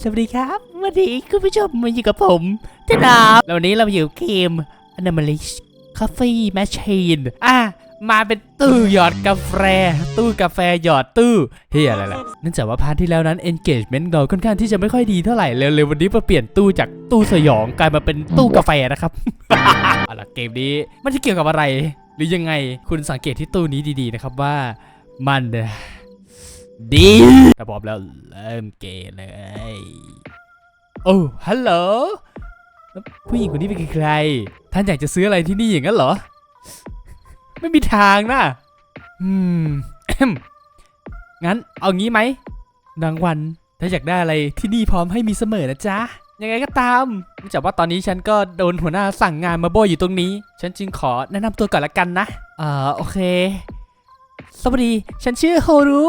สวัสดีครับวันนี้คุณผู้ชมมาอยู่กับผมเจดาบแล้ววันนี้เราอยู่เกม Anomalous Coffee Machine อะมาเป็นตู้หยอดกาแฟ ตู้กาแฟหยอดตู้เฮียอะไรล่ะเนื่องจากว่าพาร์ทที่แล้วนั้น engagement เราค่อนข้างที่จะไม่ค่อยดีเท่าไหร่เร็วๆวันนี้มาเปลี่ยนตู้จากตู้สยองกลายมาเป็นตู้กาแฟนะครับเอาล่ะเกมนี้มันจะเกี่ยวกับอะไร หรือยังไงคุณสังเกตที่ตู้นี้ดีๆนะครับว่ามัน ดีถ้าพร้อมแล้วเริ่มเกมเลยโอ้ฮัลโหลแล้วผู้หญิงคนนี้เป็นใคร ท่านอยากจะซื้ออะไรที่นี่อย่างนั้นเหรอ ไม่มีทางนะอืมงั้นเอางี้ไหมรางวัลถ้าอยากได้อะไรที่นี่พร้อมให้มีเสมอนะจ๊ะ ยังไงก็ตามเนื่องจากว่าตอนนี้ฉันก็โดนหัวหน้าสั่งงานมาโบยอยู่ตรงนี้ ฉันจึงขอแนะนำตัวก่อนละกันนะอ่าโอเค สวัสดี ฉันชื่อโฮรุ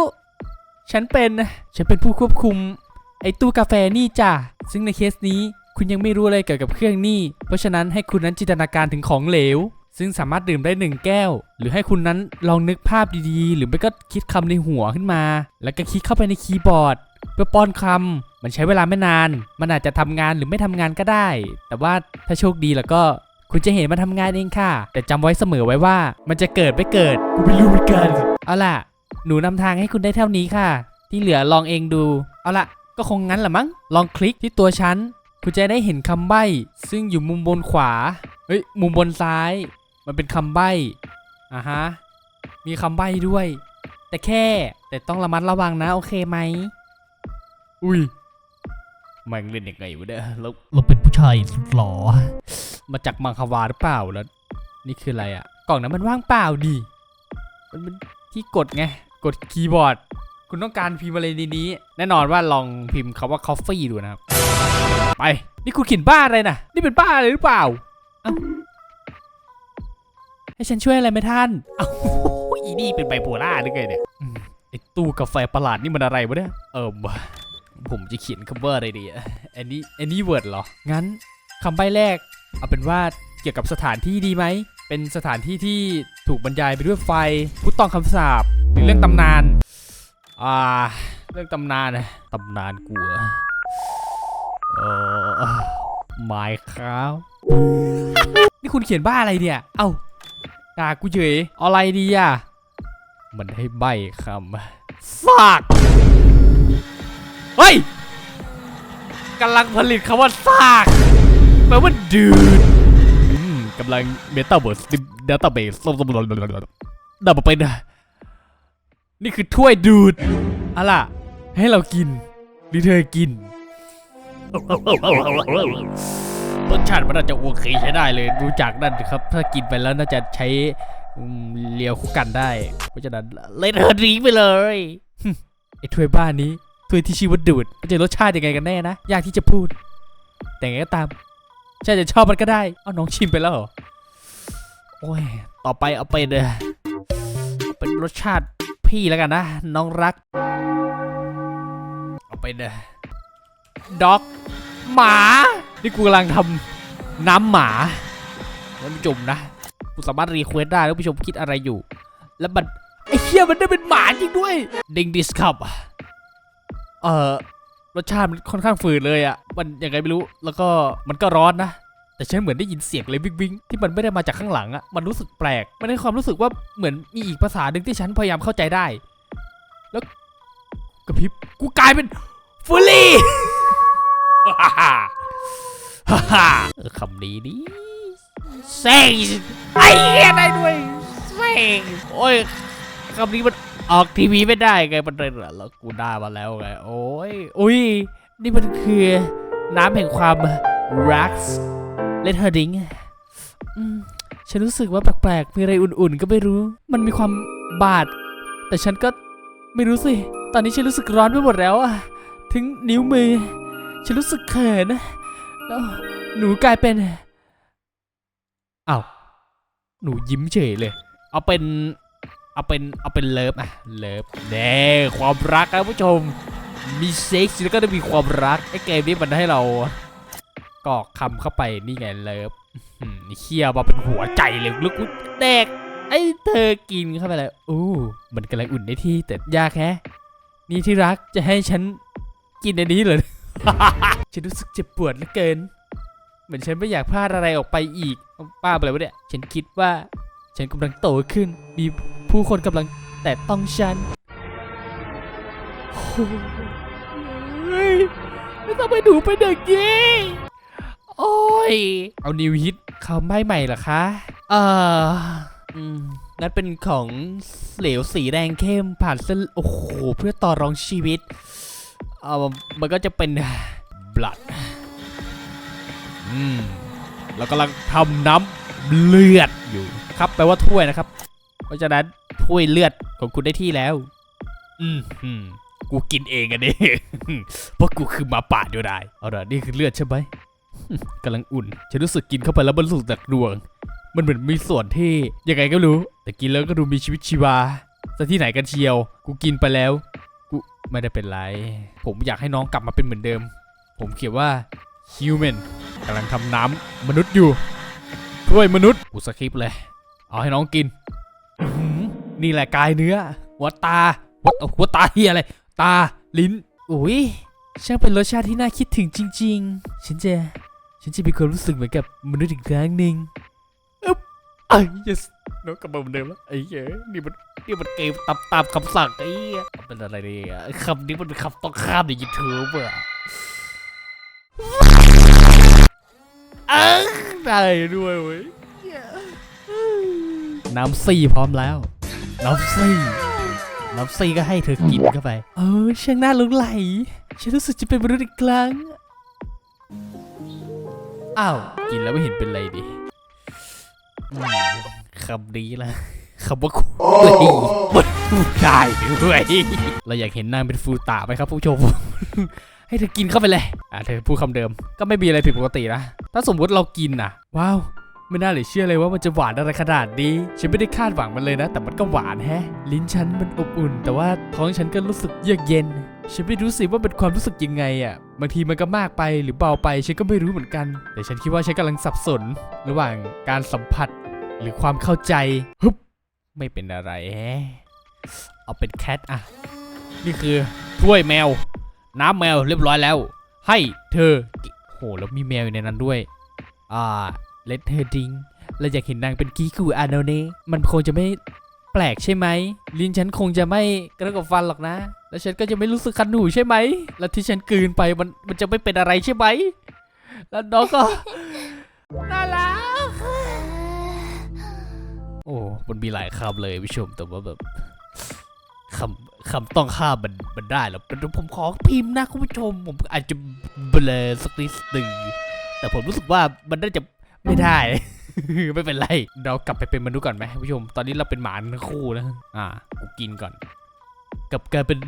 ฉันเป็นฉันเป็นผู้ควบคุม ไอ้ตู้กาแฟนี่จ้ะซึ่งในเคสนี้คุณยังไม่รู้อะไรเกี่ยวกับเครื่องนี่ เพราะฉะนั้นให้คุณนั้นจินตนาการถึงของเหลว ซึ่งสามารถดื่มได้หนึ่งแก้ว หรือให้คุณนั้นลองนึกภาพดีๆ หรือไม่ก็คิดคำในหัวขึ้นมา แล้วก็คลิกเข้าไปในคีย์บอร์ด เพื่อป้อนคำมันใช้เวลาไม่นาน มันอาจจะทำงานหรือไม่ทำงานก็ได้ แต่ว่าถ้าโชคดีแล้วก็คุณจะเห็นมันทำงานเองค่ะ แต่จำไว้เสมอไว้ว่า มันจะเกิดไม่เกิดกูไม่รู้เหมือนกันเอาล่ะ หนูนำทางให้คุณได้เท่านี้ค่ะ ที่เหลือลองเองดู เอาล่ะก็คงงั้นแหละมั้ง ลองคลิกที่ตัวฉัน คุณจะได้เห็นคำใบ้ ซึ่งอยู่มุมบนขวา เฮ้ย มุมบนซ้าย มันเป็นคำใบ้ อ่าฮะ มีคำใบ้ด้วย แต่แค่ แต่ต้องระมัดระวังนะ โอเคไหม อุ้ยแมันเล่นยังไงวะเนี่ยเราเราเป็นผู้ชายสุดหล่อ มาจากมังควาหรือเปล่าแล้ว นี่คืออะไรอะกล่องนั้นมันว่างเปล่าดิ มันเป็นที่กดไง กดคีย์บอร์ด คุณต้องการพิมพ์อะไรในนี้ แน่นอนว่าลองพิมพ์คาว่า coffee ดูนะครับ ไป นี่คุณเขียนบ้าอะไรนะ นี่เป็นบ้าอะไรหรือเปล่า เอ้า ให้ฉันช่วยอะไรไหมท่าน เอ้าอีนี่เป็นไบโพล่าหรือไงเนี่ยไอตู้กาแฟประหลาดนี่มันอะไรวะเนี่ย เออผมจะเขียนคำว่าอะไรดีอะอันนี้อันนี้เวิร์ดเหรอ งั้นคำใบ้แรก เอาเป็นว่าเกี่ยวกับสถานที่ดีไหม เป็นสถานที่ที่ถูกบรรยายไปด้วยไฟผู้ต้องคำสาปหรือเรื่องตำนาน อ่า เรื่องตำนานนะตำนานกลัวเออไมครับนี่คุณเขียนบ้าอะไรเนี่ย เอ้าด่ากูเฉยออะไรดีอะ มันให้ใบคำฟากเฮ้ยกำลังผลิตคำว่าซากแปลว่าดื กำลังเมตาเวิร์สเดต้าเบสดับไปนะนี่คือถ้วยดูดอะล่ะ ให้เรากิน หรือเธอกินรสชาติมันน่าจะโอเคใช้ได้เลย ดูจากนั่นครับ ถ้ากินไปแล้วน่าจะใช้เลียวคู่กันได้ เพราะฉะนั้นเล่นเธอดีไปเลยไอ้ถ้วยบ้านนี้ถ้วยที่ชื่อว่าดูดมันจะรสชาติยังไงกันแน่นะ ยากที่จะพูด แต่ไงก็ตาม ใช่จะชอบมันก็ได้ เอาน้องชิมไปแล้วเหรอ โอ้ย ต่อไปเอาไปเลยเป็นรสชาติพี่แล้วกันนะ น้องรัก เอาไปเลยด็อก หมา นี่กูกำลังทำน้ำหมาท่านผู้ชมนะกูสามารถรีเควสได้ท่านผู้ชมคิดอะไรอยู่ แล้วมันไอ้เหี้ยมันได้เป็นหมาจริงด้วย ดิงดิสคับเอ่อ รสชาติมันค่อนข้างฝืดเลยอะ่ะ มันยังไงไม่รู้ แล้วก็มันก็ร้อนนะ แต่ฉันเหมือนได้ยินเสียงเลยวิงวิงที่มันไม่ได้มาจากข้างหลังอะ่ะ มันรู้สึกแปลก มันให้ความรู้สึกว่าเหมือนมีอีกภาษาหนึ่งที่ฉันพยายามเข้าใจได้ แล้วกระพริบ กูกลายเป็นฟูลี่ฮ่าฮ่าฮ่าฮ่าคำนี้นี่เซ็งไอ้เหี้ยได้ด้วยเซ็งโอ้ยคำนี้มัน ออกทีวีไม่ได้ไงมันเลยแล้วกูได้มาแล้วไง โอ้ย อุ้ย นี่มันคือน้ำแห่งความรักเลนเฮอร์ดิงฉันรู้สึกว่าแปลกๆ มีอะไรอุ่นๆ ก็ไม่รู้ มันมีความบาด แต่ฉันก็ไม่รู้สิ ตอนนี้ฉันรู้สึกร้อนไปหมดแล้วอะถึงนิ้วมือ ฉันรู้สึกเขินนะแล้วหนูกลายเป็นอ้าวหนูยิ้มเฉยเลย เอาเป็น เอาเป็นเอาเป็นเลิฟอะเลิฟเน่ความรักครับผู้ชมมีเซ็กซ์แล้วก็ได้มีความรักไอ้เกมนี้มันให้เรากอกคำเข้าไปนี่ไงเลิฟเคี่ยวมาเป็นหัวใจเลยลูกกูแดกไอ้เธอกินเข้าไปเลยอู้มันกำลังอุ่นได้ที่แต่ยากแฮะนี่ที่รักจะให้ฉันกินอันนี้เหรอฉันรู้สึกเจ็บปวดเหลือเกิน เหมือนฉันไม่อยากพลาดอะไรออกไปอีกป้าอะไรวะเนี่ย ฉันคิดว่า ฉันกำลังโตขึ้น มีผู้คนกำลังแต่ต้องฉันโอ้ยไม่ต้องไปดูไปเด็กยี่โอ้ย เอานิวฮิตเขาไม่ใหม่เหรอคะ เอ่ออืมนั่นเป็นของเหลวสีแดงเข้มผ่านเส้น โอ้โห เพื่อต่อรองชีวิต เอ่อ มันก็จะเป็น blood อืมเรากำลังทำน้ำ เลือดอยู่ครับแปลว่าถ้วยนะครับ เพราะฉะนั้นถ้วยเลือดของคุณได้ที่แล้ว อืมอืมกูกินเองอันนี้เพราะกูคือหมาป่าเดียวได้เอาล่ะนี่คือเลือดใช่ไหมกำลังอุ่น ฉันรู้สึกกินเข้าไปแล้วมันรู้สึกจากดวง มันเหมือนมีส่วนที่ยังไงก็รู้ แต่กินแล้วก็ดูมีชีวิตชีวาซะที่ไหนกันเชียว กูกินไปแล้ว กูไม่ได้เป็นไร ผมอยากให้น้องกลับมาเป็นเหมือนเดิม ผมเขียนว่า human กำลังทำน้ำมนุษย์อยู่ ถ้วยมนุษย์กูสคริปต์เลย เอาให้น้องกินอื้อหือนี่แหละกายเนื้อ หัวตา หัวหัวตาเฮียอะไร ตา ลิ้น อุ้ยช่างเป็นรสชาติที่น่าคิดถึงจริง ๆ ฉันจะ ฉันจะมีความรู้สึกเหมือนกับมนุษย์อีกครั้งหนึ่งอึ๊บไอ้ yes น้องกลับมาเหมือนเดิมแล้วไอ้เหี้ยนี่มันนี่มันเกมตามตามคำสั่งไอ้เหี้ยเป็นอะไรเนี่ยคำนี้มันเป็นคำต้องข้ามในยูทูบอะ เอ้ยได้ด้วยเว้ยน้ำซี่พร้อมแล้ว น้ำซี่น้ำซี่ก็ให้เธอกินเข้าไป เออช่างน่าหลงไหล ฉันรู้สึกจะเป็นมนุษย์อีกครั้ง อ้าว กินแล้วไม่เห็นเป็นไรดิอืมคำนี้ละคำว่าคุยมันพูดได้ด้วยเราอยากเห็นนางเป็นฟูตาไหมครับผู้ชม ให้เธอกินเข้าไปเลย อะเธอพูดคำเดิม ก็ไม่มีอะไรผิดปกตินะ ถ้าสมมติเรากินอะ ว้าว ไม่น่าเหลือเชื่อเลยว่ามันจะหวานอะไรขนาดนี้ ฉันไม่ได้คาดหวังมันเลยนะ แต่มันก็หวานแฮะ ลิ้นฉันมันอบอุ่น แต่ว่าท้องฉันก็รู้สึกเยือกเย็น ฉันไม่รู้สิว่าเป็นความรู้สึกยังไงอะ บางทีมันก็มากไปหรือเบาไป ฉันก็ไม่รู้เหมือนกัน แต่ฉันคิดว่าฉันกำลังสับสน ระหว่างการสัมผัสหรือความเข้าใจฮึบไม่เป็นอะไรแฮะเอาเป็นแคทอะ นี่คือถ้วยแมว น้ำแมวเรียบร้อยแล้ว ให้เธอกิโหแล้วมีแมวอยู่ในนั้นด้วย อ่าเลตเธอดิงเราอยากเห็นนางเป็นกีคูอาโนเน่มันคงจะไม่แปลกใช่ไหม ลิ้นฉันคงจะไม่กระทบกับฟันหรอกนะ แล้วฉันก็จะไม่รู้สึกคันหูใช่ไหม แล้วที่ฉันกลืนไปมันมันจะไม่เป็นอะไรใช่ไหม แล้วน้องก็น่ารักโอ้ มันมีหลายคำเลยผู้ชมแต่ว่าแบบ คำคำต้องข้ามมันมันได้แล้วแต่ผมขอพิมพ์นะคุณผู้ชม ผมอาจจะเบลอสักนิดหนึ่งแต่ผมรู้สึกว่ามันน่าจะไม่ได้ ไม่เป็นไรเรากลับไปเป็นมนุษย์ก่อนไหมผู้ชม ตอนนี้เราเป็นหมาทั้งคู่นะอ่ากูกินก่อนกลับกลายเป็น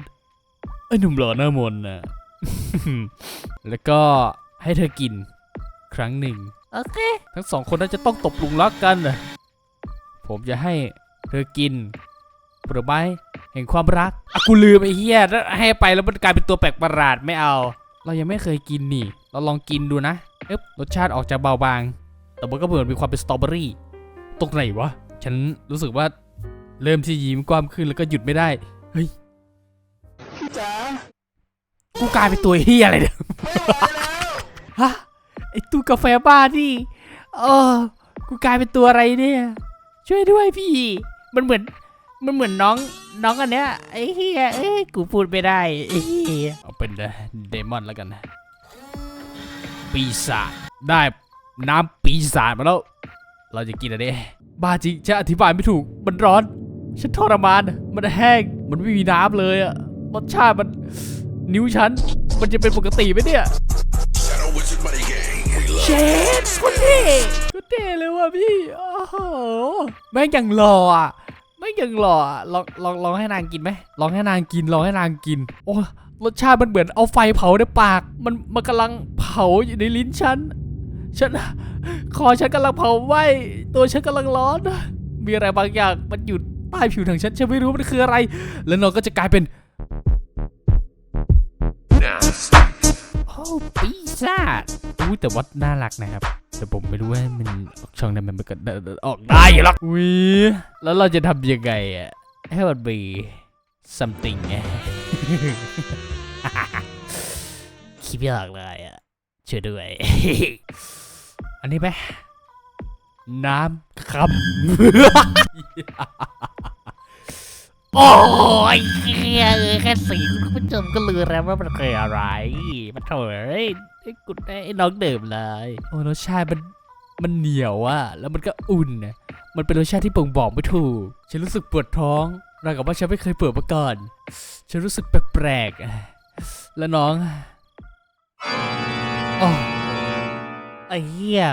ไอ้หนุ่มหล่อหน้ามนต์นะแล้วก็ให้เธอกินครั้งหนึ่งโอเค ทั้งสองคนน่าจะต้องตกหลุมรักกันนะผมจะให้เธอกิน ผลไม้แห่งความรักอะกูลืมไอ้เหี้ยแล้วให้ไปแล้วมันกลายเป็นตัวแปลกประหลาดไม่เอา เรายังไม่เคยกินนี่ เราลองกินดูนะเอ๊บรสชาติออกจะเบาบาง แต่มันก็เหมือนมีความเป็นสตรอเบอรี่ตรงไหนวะ ฉันรู้สึกว่าเริ่มที่ยิ้มกว้างขึ้นแล้วก็หยุดไม่ได้ เฮ้ยจ๋ากูกลายเป็นตัวเฮียอะไรเนี่ยฮะไอตู้กาแฟบ้านี่เออกูกลายเป็นตัวอะไรเนี่ย ช่วยด้วยพี่ มันเหมือน มันเหมือนน้องน้องอันเนี้ยไอ้เฮียเอ้ยกูพูดไม่ได้ไอ้เฮียเอาเป็นเดมอนแล้วกันนะปีศาจได้น้ำปีศาจมาแล้ว เราจะกินอะไรดีบ้าจริงฉันอธิบายไม่ถูกมันร้อน ฉันทรมานมันแห้งมันไม่มีน้ำเลยอะรสชาติมันนิ้วฉัน มันจะเป็นปกติไหมเนี่ย Shadow Wizard Money Gang we love เชฟโคตรเท่โคตรเท่เลยว่ะพี่โอ้โหแม่งยังหล่ออะ ไม่ยังหล่อลองลองลองให้นางกินไหมลองให้นางกินลองให้นางกิน โอ้รสชาติมันเหมือนเอาไฟเผาในปาก มันมันกำลังเผาอยู่ในลิ้นฉันฉันคอฉันกำลังเผาไหม้ตัวฉันกำลังร้อน มีอะไรบางอย่างมันอยู่ใต้ผิวหนังฉันฉันไม่รู้มันคืออะไร แล้วน้องก็จะกลายเป็น ปีศาจอุ้ยแต่ว่าน่ารักนะครับ แต่ผมไม่รู้ว่ามันออกช่องนั้นมันก็ออกได้หรอกอุ้ยแล้วเราจะทำยังไงอะให้มันมี something ไงคิดไม่ออกเลยอะช่วยด้วย อันนี้ไหมน้ำคำ โอ้ยเหี้ยเออแค่สีคุณผู้ชมก็รู้แล้วว่ามันคืออะไรมันโถเอ้ไอ้กุดไอ้น้องเดิมเลยโอ้รสชาติมันมันเหนียวอะแล้วมันก็อุ่นนะมันเป็นรสชาติที่บ่งบอกไม่ถูก ฉันรู้สึกปวดท้องราวกับว่าฉันไม่เคยเปิดมาก่อน ฉันรู้สึกแปลกๆ แล้วน้อง โอ้ไอ้เหี้ย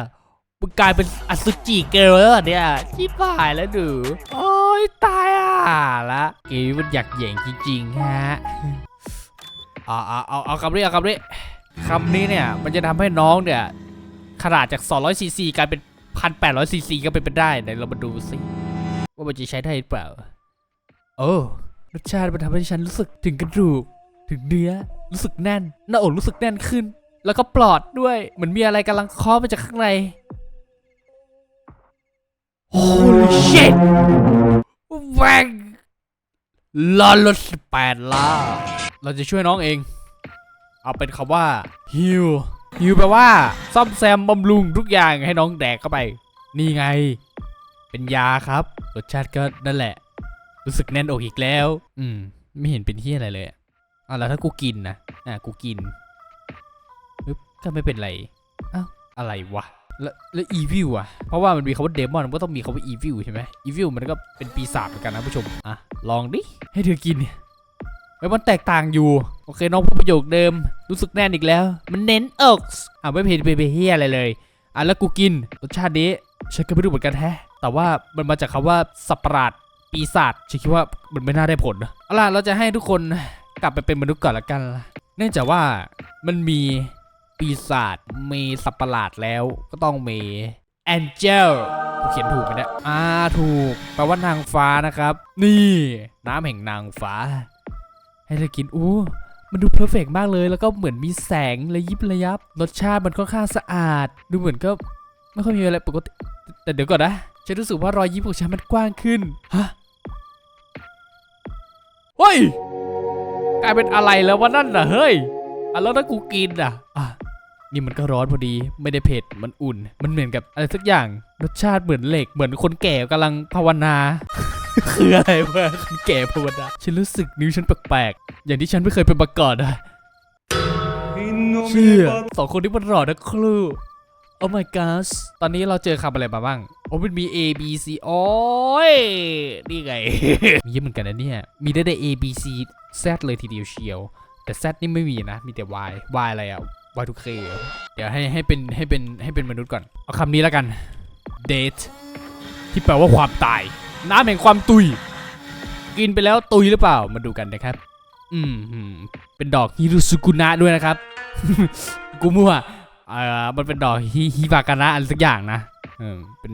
มึงกลายเป็นอสุจิเกิร์ลเหรอเนี่ยชิบหายแล้วดูโอ้ยตายอะละเกมมันอยากแย่งจริงๆฮะเอาเอาเอาเอาคำนี้เอาคำนี้คำนี้เนี่ยมันจะทำให้น้องเนี่ยขนาดจาก 200ซีซีกลายเป็น 1,800ซีซีก็เป็นไปได้ไหนเรามาดูสิว่ามันจะใช้ได้หรือเปล่า โอ้รสชาติมันทำให้ฉันรู้สึกถึงกระดูก ถึงเนื้อ รู้สึกแน่น หน้าอกรู้สึกแน่นขึ้น แล้วก็ปลอดด้วย เหมือนมีอะไรกำลังเคาะมาจากข้างใน Holy shit แวงลอนรถแปดล้าเราจะช่วยน้องเอง เอาเป็นคำว่า heal heal แปลว่า ซ่อมแซมบำรุงทุกอย่างให้น้องแดกเข้าไป นี่ไง เป็นยาครับ รสชาติก็นั่นแหละ รู้สึกแน่นอกอีกแล้ว อืม ไม่เห็นเป็นที่อะไรเลยอะอะแล้วถ้ากูกินนะ อะ กูกินปึ๊บก็ไม่เป็นไร อ้าว อะไรวะ แล้วแล้วอีวิลอะเพราะว่ามันมีคำว่าเดมอนมันก็ต้องมีคำว่าอีวิลใช่ไหมอีวิลมันก็เป็นปีศาจเหมือนกันนะผู้ชมอะลองดิให้เธอกินเฮ้ยมันแตกต่างอยู่ โอเคน้องพูดประโยคเดิม รู้สึกแน่นอีกแล้ว มันเน้นอกอะไม่เพลไปเฮียอะไรเลยอะแล้วกูกินรสชาตินี้ฉันก็ไม่รู้เหมือนกันแฮะ แต่ว่ามันมาจากคำว่าสัประหลาดปีศาจฉันคิดว่ามันไม่น่าได้ผลนะเอาล่ะเราจะให้ทุกคนกลับไปเป็นมนุษย์ก่อนละกันล่ะเนื่องจากว่ามันมี ปีศาจมีสัตว์ประหลาดแล้วก็ต้องมีแองเจลกูเขียนถูกไหมเนี่ยอ่าถูกแปลว่านางฟ้านะครับ นี่ น้ำแห่งนางฟ้า ให้เธอกินอู้มันดูเพอร์เฟกมากเลยแล้วก็เหมือนมีแสงระยิบระยับ รสชาติมันค่อนข้างสะอาด ดูเหมือนก็ไม่ค่อยมีอะไรปกติ แต่เดี๋ยวก่อนนะฉันรู้สึกว่ารอยยิ้มของฉันมันกว้างขึ้นฮะเฮ้ยกลายเป็นอะไรแล้ววะนั่นน่ะเฮ้ยอะแล้วถ้ากูกินอะ นี่มันก็ร้อนพอดี ไม่ได้เผ็ด มันอุ่น มันเหมือนกับอะไรสักอย่าง รสชาติเหมือนเหล็ก เหมือนคนแก่กำลังภาวนา คืออะไรวะคนแก่ภาวนา ฉันรู้สึกนิ้วฉันแปลกๆ อย่างที่ฉันไม่เคยเป็นมาก่อนอะเชื่อสองคนนี้มันหล่อนะครูโอ้ my god ตอนนี้เราเจอคำอะไรมาบ้าง โอ้มันมี A B C โอ้ย นี่ไง มีเยอะเหมือนกันนะเนี่ย มีได้แต่ A B C Z เลยทีเดียวเชียว แต่ Z นี่ไม่มีนะ มีแต่ Y Y อะไรอะ Y ทุกเคเดี๋ยวให้ให้เป็นให้เป็นให้เป็นมนุษย์ก่อน เอาคำนี้แล้วกัน date ที่แปลว่าความตาย น้ำแห่งความตุย กินไปแล้วตุยหรือเปล่า มาดูกันนะครับ อืม เป็นดอกฮิรุสุกุนะด้วยนะครับ กูมั่วเอ่อมันเป็นดอกฮิฮิบากานะอะไรสักอย่างนะเออเป็น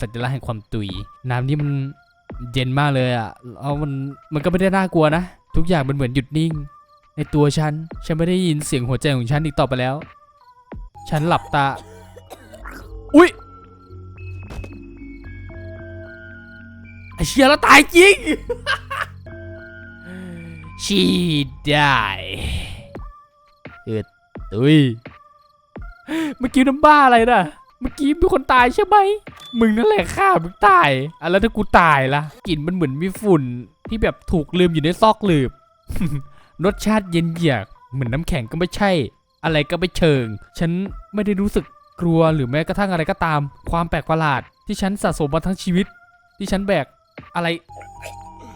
สัญลักษณ์แห่งความตุย น้ำนี่มันเย็นมากเลยอะเอามันมันก็ไม่ได้น่ากลัวนะ ทุกอย่างมันเหมือนหยุดนิ่ง ในตัวฉัน ฉันไม่ได้ยินเสียงหัวใจของฉันอีกต่อไปแล้ว ฉันหลับตา อุ๊ยไอเชียแล้วตายจริง ชีได้เออตุยเมื่อกี้น้ำบ้าอะไรนะเมื่อกี้มีคนตายใช่ไหม มึงนั่นแหละฆ่ามึงตายอะแล้วถ้ากูตายล่ะกลิ่นมันเหมือนมีฝุ่นที่แบบถูกลืมอยู่ในซอกหลืบ รสชาติเย็นเยียกเหมือนน้ำแข็งก็ไม่ใช่ อะไรก็ไม่เชิง ฉันไม่ได้รู้สึกกลัวหรือแม้กระทั่งอะไรก็ตาม ความแปลกประหลาด ที่ฉันสะสมมาทั้งชีวิต ที่ฉันแบกอะไร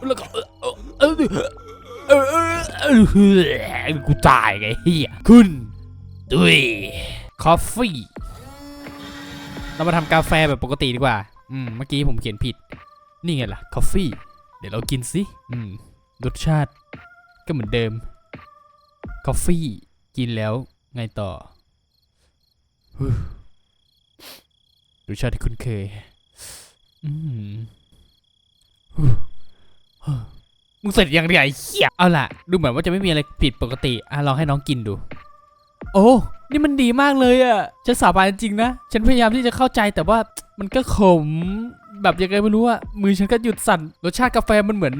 แล้วก็กูตายไงเฮียคุณดุยคอฟฟี่เรามาทำกาแฟแบบปกติดีกว่า อืม เมื่อกี้ผมเขียนผิด นี่ไงล่ะ คอฟฟี่ เดี๋ยวเรากินสิ อืม รสชาติ ก็เหมือนเดิมคอฟฟี่กินแล้วไงต่อรสชาติที่คุ้นเคยอืมฮู้ฮู้มึงเสร็จยังไงเหี้ยเอาล่ะ ดูเหมือนว่าจะไม่มีอะไรผิดปกติ อะลองให้น้องกินดู โอ้ นี่มันดีมากเลยอะฉันสาบานจริงนะ ฉันพยายามที่จะเข้าใจแต่ว่ามันก็ขม แบบยังไงไม่รู้อะมือฉันก็หยุดสั่น รสชาติกาแฟมันเหมือน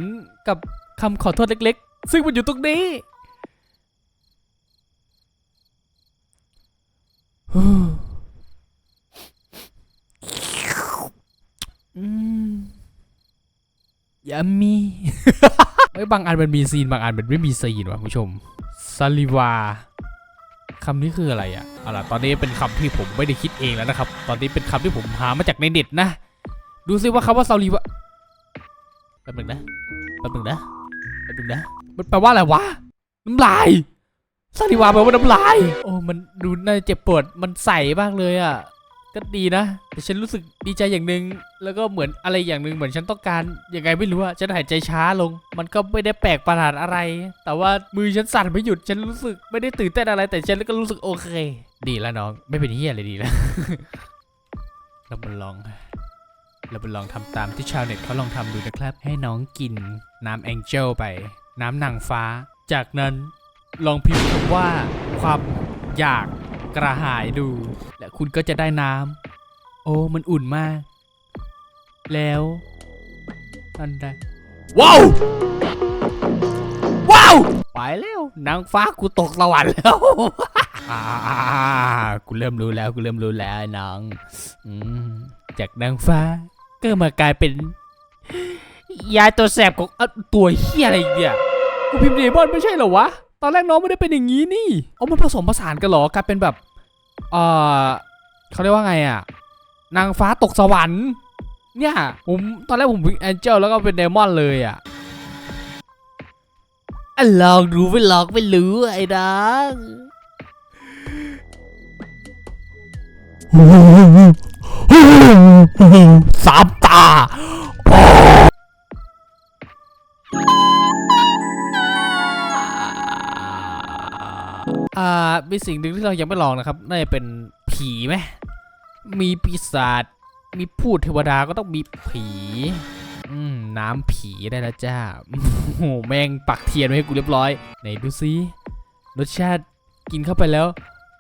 กับคำขอโทษเล็ก ซึ่งมันอยู่ตรงนี้อืมยามีเฮ้ยบางอันมันมีซีนบางอันมันไม่มีซีนว่ะคุณผู้ชมซาลิวาคำนี้คืออะไรอะเอาล่ะตอนนี้เป็นคำที่ผมไม่ได้คิดเองแล้วนะครับ ตอนนี้เป็นคำที่ผมหามาจากในเน็ตนะ ดูซิว่าคำว่าซาลิวาแป๊บหนึงนะแป๊บหนึงนะแป๊บหนึงนะ มันแปลว่าอะไรวะ น้ำลายซาลิวาแปลว่าน้ำลาย โอ้ มันดูน่าเจ็บปวด มันใสมากเลยอะ ก็ดีนะ แต่ฉันรู้สึกดีใจอย่างหนึ่งแล้วก็เหมือนอะไรอย่างหนึ่งเหมือนฉันต้องการยังไงไม่รู้อะฉันหายใจช้าลง มันก็ไม่ได้แปลกประหลาดอะไร แต่ว่ามือฉันสั่นไม่หยุด ฉันรู้สึกไม่ได้ตื่นเต้นอะไร แต่ฉันก็รู้สึกโอเค ดีแล้วน้อง ไม่เป็นเฮียอะไรดีแล้ว เรามาลองเรามาลองทำตามที่ชาวเน็ตเขาลองทำดูนะครับ ให้น้องกินน้ำแองเจลไป น้ำนางฟ้า จากนั้นลองพิมพ์คำว่า ความอยากกระหายดู และคุณก็จะได้น้ำโอ้มันอุ่นมาก แล้วนั่นได้ว้าวว้าวไปแล้วนางฟ้ากูตกสวรรค์แล้วอ่ากูเริ่มรู้แล้วกูเริ่มรู้แล้วไอ้น้องอืมจากนางฟ้าก็มากลายเป็น ยายตัวแสบของเอ้าตัวเฮียอะไรอีกเนี่ย กูพิมพ์เดมอนไม่ใช่เหรอวะ ตอนแรกน้องไม่ได้เป็นอย่างนี้นี่เอามันผสมผสานกันเหรอกลายเป็นแบบ เออเขาเรียกว่าไงอะนางฟ้าตกสวรรค์ เนี่ย ผมตอนแรกผมเป็นแองเจิลแล้วก็เป็นเดมอนเลยอะอะลองดูไม่ลองไม่รู้ไอ้ดังสามตา มีสิ่งหนึ่งที่เรายังไม่ลองนะครับน่าจะเป็นผีไหมมีปีศาจมีพูดเทวดาก็ต้องมีผีอืมน้ำผีได้แล้วจ้าโอ้โหแม่งปักเทียนไว้ให้กูเรียบร้อยไหนดูซิรสชาติกินเข้าไปแล้ว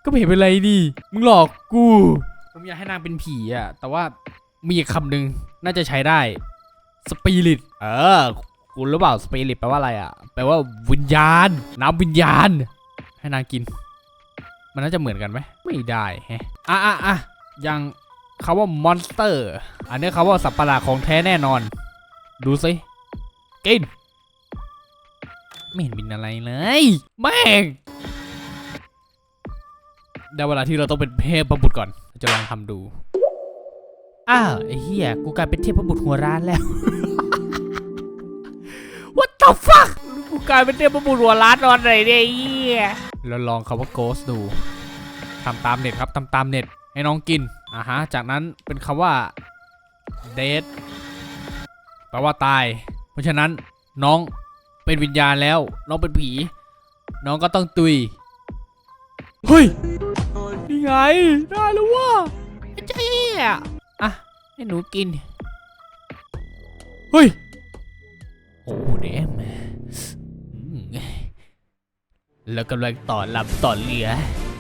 ก็ไม่เห็นเป็นไรดิมึงหลอกกูผมอยากให้นางเป็นผีอะ แต่ว่ามีคำหนึ่งน่าจะใช้ได้สปิริตเออคุณรู้เปล่าสปิริตแปลว่าอะไรอะ แปลว่าวิญญาณ น้ำวิญญาณ ให้นางกิน มันน่าจะเหมือนกันไหมไม่ได้แฮะอะอะอะอย่างคำว่ามอนสเตอร์ อันนี้คำว่าสัตว์ประหลาดของแท้แน่นอน ดูสิกิน ไม่เห็นเป็นอะไรเลยแม่งได้เวลาที่เราต้องเป็นเทพประบุตรก่อน จะลองทำดูอ้าวไอ้เหี้ยกูกลายเป็นเทพประบุตรหัวร้านแล้ว What the fuck กูกลายเป็นเทพประบุตรหัวร้านตอนไหนเนี่ยไอ้เหี้ย เราลองคำว่า ghost ดูทำตามเน็ตครับทำตามเน็ตให้น้องกินอ่าฮะจากนั้นเป็นคำว่า dead แปลว่าตาย เพราะฉะนั้นน้องเป็นวิญญาณแล้ว น้องเป็นผี น้องก็ต้องตุย เฮ้ยนี่ไง ได้แล้วว่ะเจ๊อะ ให้หนูกิน เฮ้ย โอ้เดม แล้วกำลังต่อลำต่อเรือ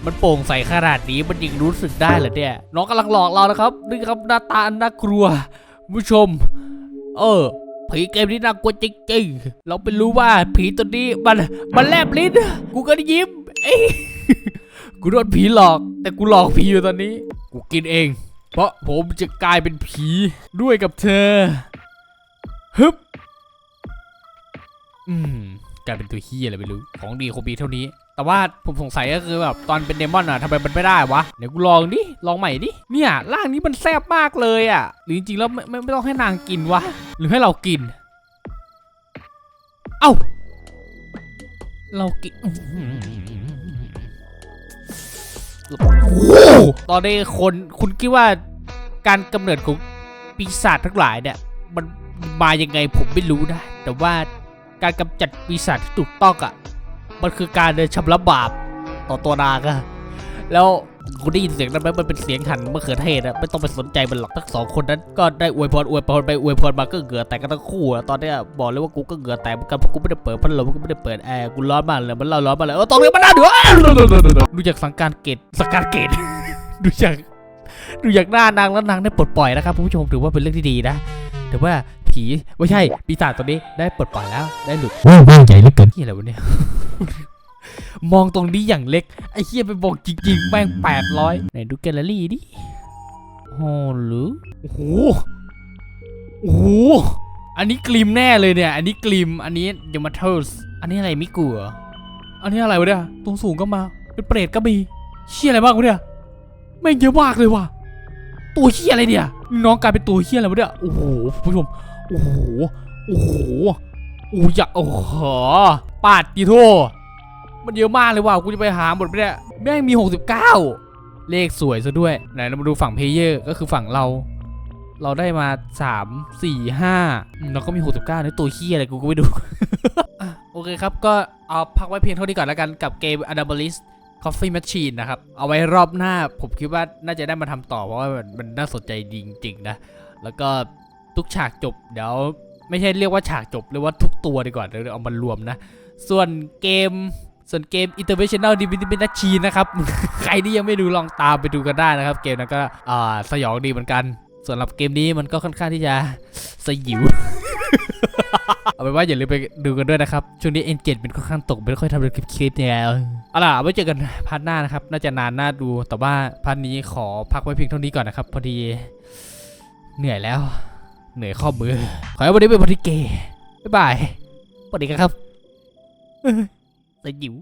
มันโปร่งใสขนาดนี้มันยังรู้สึกได้เหรอเนี่ยน้องกำลังหลอกเรานะครับนี่ครับหน้าตาอันน่ากลัวผู้ชม เออผีเกมนี้น่ากลัวจริงๆ เราไปรู้ว่าผีตัวนี้มันมันแลบลิ้นกูก็ได้ยิ้มเอ้ยกูโดนผีหลอก แต่กูหลอกผีอยู่ตอนนี้ กูกินเอง เพราะผมจะกลายเป็นผีด้วยกับเธอฮึบอืม กลายเป็นตัวเฮียอะไรไม่รู้ ของดีคงมีเท่านี้ แต่ว่าผมสงสัยก็คือแบบตอนเป็นเดมอนอะทำไมมันไม่ได้วะ เดี๋ยวกูลองดิ ลองใหม่ดิ เนี่ยร่างนี้มันแซ่บมากเลยอะหรือจริงๆแล้วไม่ไม่ไม่ต้องให้นางกินวะ หรือให้เรากิน เอ้า เรากินโอ้โหตอนนี้คนคุณคิดว่าการกำเนิดของปีศาจทั้งหลายเนี่ย มันมายังไงผมไม่รู้นะ แต่ว่า การกำจัดปีศาจที่ถูกต้องอะ่ะ มันคือการเดินชำระบาปต่อตัวนางอะแล้วคุณได้ยินเสียงนั้นไหมมันเป็นเสียงหันมะเขือเทศอะไม่ต้องไปสนใจมันหรอกทั้งสองคนนั้น ก็ได้อวยพรอวยพรไปอวยพรมาก็เหงื่อแตกกันทั้งคู่อะตอนเนี้ยบอกเลยว่ากูก็เหงื่อแตกเหมือนกันเพราะกูไม่ได้เปิดพัดลมกูไม่ได้เปิดแอร์กูร้อนมากเลยมันร้อนร้อนมากเลยเออตรงนี้มันน่าเดือดดูจากสังการเกตสังการเกตดูจากดูจากหน้านางแล้วนางได้ปลดปล่อยนะครับผู้ชมถือว่าเป็นเรื่องที่ดีนะแต่ว่า ผีผีไม่ใช่ปีศาจตัวนี้ได้ปลดปล่อยแล้วได้หลุดว่างว่างใหญ่เหลือเกินที่อะไรวะเนี่ยมองตรงนี้อย่างเล็กไอ้เฮียไปบอกจริงๆแม่งแปดร้อยไหนดูแกลเลอรี่ดิโอ้หรือโอ้โหโอ้โหอันนี้กลิมแน่เลยเนี่ย อันนี้กลิมอันนี้เดมาเทอร์สอันนี้อะไรมิกัวอันนี้อะไรวะเนี่ยตรงสูงก็มาเป็นเปรตก็มีเชี่ยอะไรบ้างวะเนี่ยแม่งเยอะมากเลยว่ะตัวเชี่ยอะไรเนี่ยน้องกลายเป็นตัวเชี่ยอะไรวะเนี่ยโอ้โหคุณผู้ชม โอ้โห โอ้โหอ้ยอย่าโอ้โหปาดดีโทมันเยอะมากเลยว่ะ กูจะไปหาหมดไปเนี่แม่งมี 69 เลขสวยซะด้วย ไหนเรามาดูฝั่งเพเยอร์ก็คือฝั่งเรา เราได้มา 3 4 5อืมเราก็มี 69ในตัวเฮียอะไรกูก็ไม่ดู โอเคครับ ก็เอาพักไว้เพียงเท่านี้ก่อนแล้วกันกับเกม a n a b a l i s Coffee Machine นะครับ เอาไว้รอบหน้า ผมคิดว่าน่าจะได้มาทำต่อเพราะว่ามันน่าสนใจจริงๆนะ แล้วก็ ทุกฉากจบเดี๋ยวไม่ใช่เรียกว่าฉากจบเรียกว่าทุกตัวดีกว่าเดี๋ยวเอามารวมนะ ส่วนเกมส่วนเกม International Divinity c h i n นะครับ ใครที่ยังไม่ดูลองตามไปดูกันได้นะครับ เกมนั้นก็สยองดีเหมือนกันสำหรับเกมนี้มันก็ค่อนข้างที่จะสยิว เอาเป็นว่าอย่าลืมไปดูกันด้วยนะครับ ช่วงนี้เอนเกจเป็นค่อนข้างตก ไม่ค่อยทำคลิปๆเนี่ยเอาล่ะไว้เจอกันพาร์ทหน้านะครับ น่าจะนานน่าดู แต่ว่าพาร์ทนี้ขอพักไว้เพียงเท่านี้ก่อนนะครับ พอดีเหนื่อยแล้ว เหนื่อยข้อมือ ขอให้วันนี้เป็นวันที่เกย์บ๊ายบายสวัสดีครับสยิว